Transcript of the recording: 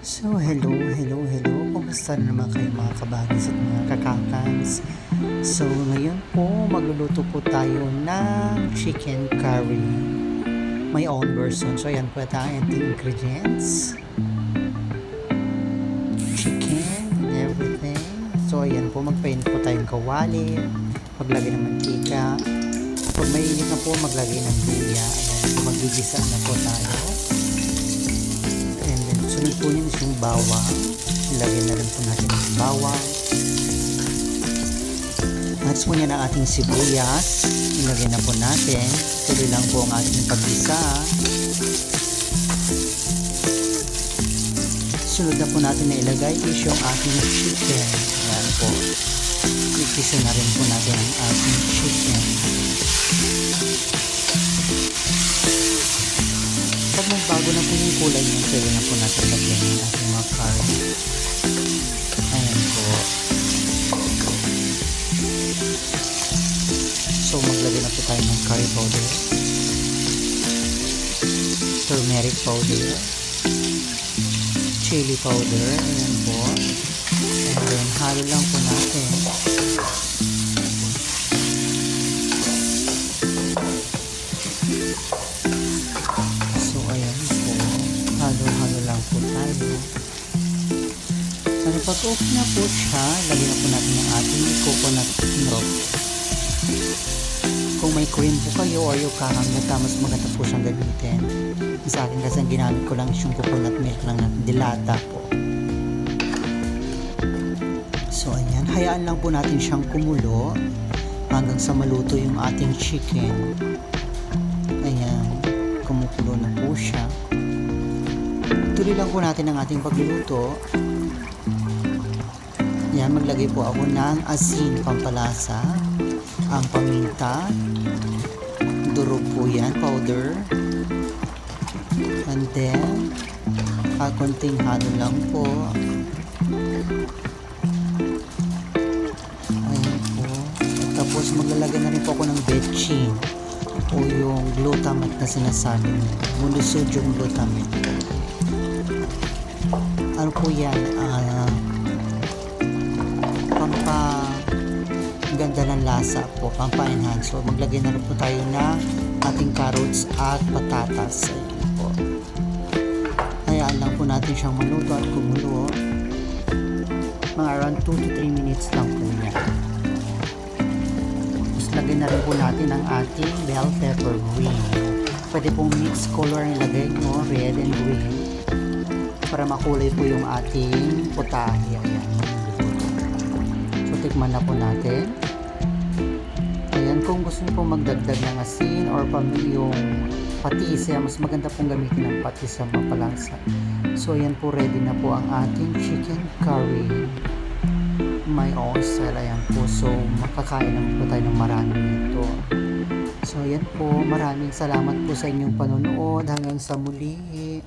So, hello, hello, hello. Kumusta na naman kayo mga kabagis at mga kakakans? So, ngayon po, magluluto po tayo ng chicken curry. My own version. So, ayan po ito ang ingredients. Chicken and everything. So, ayan po, magpainit po tayong kawali. Maglagay ng mantika. Pag mainit na po, maglagay ng luya. Ayan, so magigisa na po tayo. Sunod po niyan is yung bawang. Ilagay na rin po natin ang bawang. Next po niyan ang ating sibuyas. Ilagay na po natin. Tuloy lang po ang ating paggisa. Sunod na po natin na ilagay is yung ating chicken. Ayan po. Igisa na rin po natin ang ating po yung pwede na po natin lagyan ng ating mga curry. Ayan po. So, maglagay na po tayo ng curry powder. Turmeric powder. Chili powder. Ayan po. And then, halo lang po natin. Ano pag off na po siya, lagyan po natin ang ating coconut milk. Kung may cream po kayo or yung kakamnata, mas maganda po siyang gamitin. Sa akin kasi ang ginamit ko lang yung coconut milk lang na dilata po. So, ayan. Hayaan lang po natin siyang kumulo hanggang sa maluto yung ating chicken. Ayan. Kumukulo na po siya. Tuloy lang po natin ang ating pagluluto. Yan, maglagay po ako ng asin pampalasa, ang paminta, durog po yan, powder, and then, ah, konting halo lang po. Ayan po. Tapos maglalagay na rin po ako ng betchin o yung glutamate na sinasabi mo. Monosodium glutamate. Ano po yan? Ah, pampa ganda ng lasa po, pampa-enhance. So, maglagay na rin po tayo ng ating carrots at patatas. Ayan po. Hayaan lang po natin siyang maluto at kumulo. Mga around 2 to 3 minutes lang po yan. Tapos lagay na rin po natin ang ating bell pepper green. Pwede pong mixed color ang ilagay mo, red and green. Para makulay po yung ating putahe. Ayan. Tikman na po natin. Ayan, kung gusto niyo pong magdagdag ng asin or pam yung patis, ayan, mas maganda pong gamitin ang patis sa mapalasa. So, ayan po, ready na po ang ating chicken curry. May own style, ayan po. So, makakain naman po tayo ng marami nito. So, ayan po. Maraming salamat po sa inyong panonood. Hanggang sa muli.